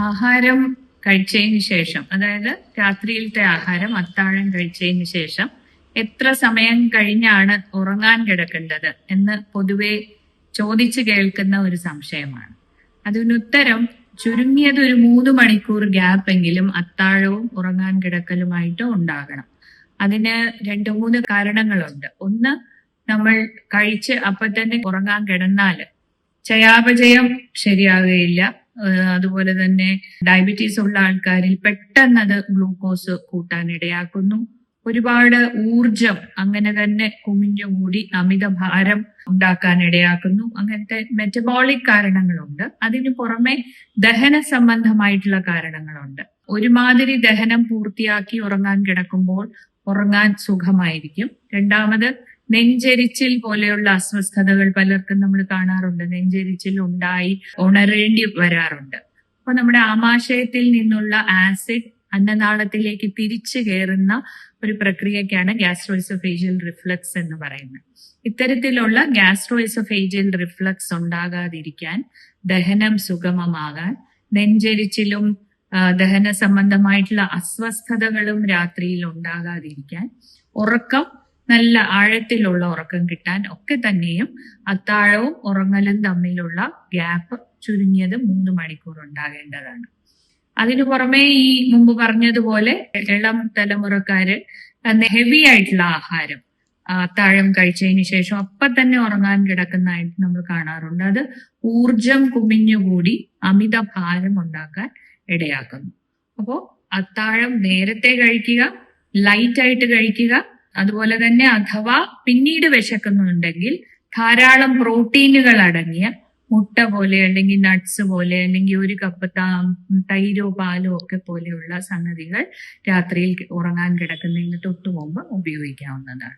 ആഹാരം കഴിച്ചതിന് ശേഷം അതായത് രാത്രിയിലത്തെ ആഹാരം അത്താഴം കഴിച്ചതിന് ശേഷം എത്ര സമയം കഴിഞ്ഞാണ് ഉറങ്ങാൻ കിടക്കേണ്ടത് എന്ന് പൊതുവെ ചോദിച്ചു കേൾക്കുന്ന ഒരു സംശയമാണ്. അതിനുത്തരം ചുരുങ്ങിയത് ഒരു മൂന്ന് മണിക്കൂർ ഗ്യാപ്പ് എങ്കിലും അത്താഴവും ഉറങ്ങാൻ കിടക്കലുമായിട്ട് ഉണ്ടാകണം. അതിന് രണ്ട് മൂന്ന് കാരണങ്ങളുണ്ട്. ഒന്ന് നമ്മൾ കഴിച്ച് അപ്പം തന്നെ ഉറങ്ങാൻ കിടന്നാൽ ചയാപചയം ശരിയാകുകയില്ല. അതുപോലെ തന്നെ ഡയബറ്റീസ് ഉള്ള ആൾക്കാരിൽ പെട്ടെന്ന് അത് ഗ്ലൂക്കോസ് കൂട്ടാൻ ഇടയാക്കുന്നു. ഒരുപാട് ഊർജം അങ്ങനെ തന്നെ കുമിഞ്ഞുകൂടി അമിത ഭാരം ഉണ്ടാക്കാൻ ഇടയാക്കുന്നു. അങ്ങനത്തെ മെറ്റബോളിക് കാരണങ്ങളുണ്ട്. അതിന് പുറമെ ദഹന സംബന്ധമായിട്ടുള്ള കാരണങ്ങളുണ്ട്. ഒരുമാതിരി ദഹനം പൂർത്തിയാക്കി ഉറങ്ങാൻ കിടക്കുമ്പോൾ ഉറങ്ങാൻ സുഖമായിരിക്കും. രണ്ടാമത് നെഞ്ചെരിച്ചിൽ പോലെയുള്ള അസ്വസ്ഥതകൾ പലർക്കും നമ്മൾ കാണാറുണ്ട്. നെഞ്ചെരിച്ചിൽ ഉണ്ടായി ഉണരേണ്ടി വരാറുണ്ട്. അപ്പൊ നമ്മുടെ ആമാശയത്തിൽ നിന്നുള്ള ആസിഡ് അന്നനാളത്തിലേക്ക് തിരിച്ചു കയറുന്ന ഒരു പ്രക്രിയക്കാണ് ഗ്യാസ്ട്രോയിസോഫേജിയൽ റിഫ്ലക്സ് എന്ന് പറയുന്നത്. ഇത്തരത്തിലുള്ള ഗ്യാസ്ട്രോയിസോഫേജിയൽ റിഫ്ലക്സ് ഉണ്ടാകാതിരിക്കാൻ ദഹനം സുഗമമാകാൻ നെഞ്ചെരിച്ചിലും ദഹന സംബന്ധമായിട്ടുള്ള അസ്വസ്ഥതകളും രാത്രിയിൽ ഉണ്ടാകാതിരിക്കാൻ ഉറക്കം നല്ല ആഴത്തിലുള്ള ഉറക്കം കിട്ടാൻ ഒക്കെ തന്നെയും അത്താഴവും ഉറങ്ങലും തമ്മിലുള്ള ഗ്യാപ്പ് ചുരുങ്ങിയത് മൂന്ന് മണിക്കൂർ ഉണ്ടാകേണ്ടതാണ്. അതിനു പുറമെ ഈ മുമ്പ് പറഞ്ഞതുപോലെ ഇളം തലമുറക്കാര് ഹെവി ആയിട്ടുള്ള ആഹാരം അത്താഴം കഴിച്ചതിന് ശേഷം അപ്പൊ തന്നെ ഉറങ്ങാൻ കിടക്കുന്നതായിട്ട് നമ്മൾ കാണാറുണ്ട്. അത് ഊർജം കുമിഞ്ഞുകൂടി അമിത ഭാരം ഉണ്ടാക്കാൻ ഇടയാക്കുന്നു. അപ്പോ അത്താഴം നേരത്തെ കഴിക്കുക ലൈറ്റ് ആയിട്ട് കഴിക്കുക അതുപോലെ തന്നെ അഥവാ പിന്നീട് വിശക്കുന്നുണ്ടെങ്കിൽ ധാരാളം പ്രോട്ടീനുകൾ അടങ്ങിയ മുട്ട പോലെ അല്ലെങ്കിൽ നട്ട്സ് പോലെ അല്ലെങ്കിൽ ഒരു കപ്പ് തൈരോ പാലോ ഒക്കെ പോലെയുള്ള സംഗതികൾ രാത്രിയിൽ ഉറങ്ങാൻ കിടക്കുന്നതിന് തൊട്ടു മുമ്പ് ഉപയോഗിക്കാവുന്നതാണ്.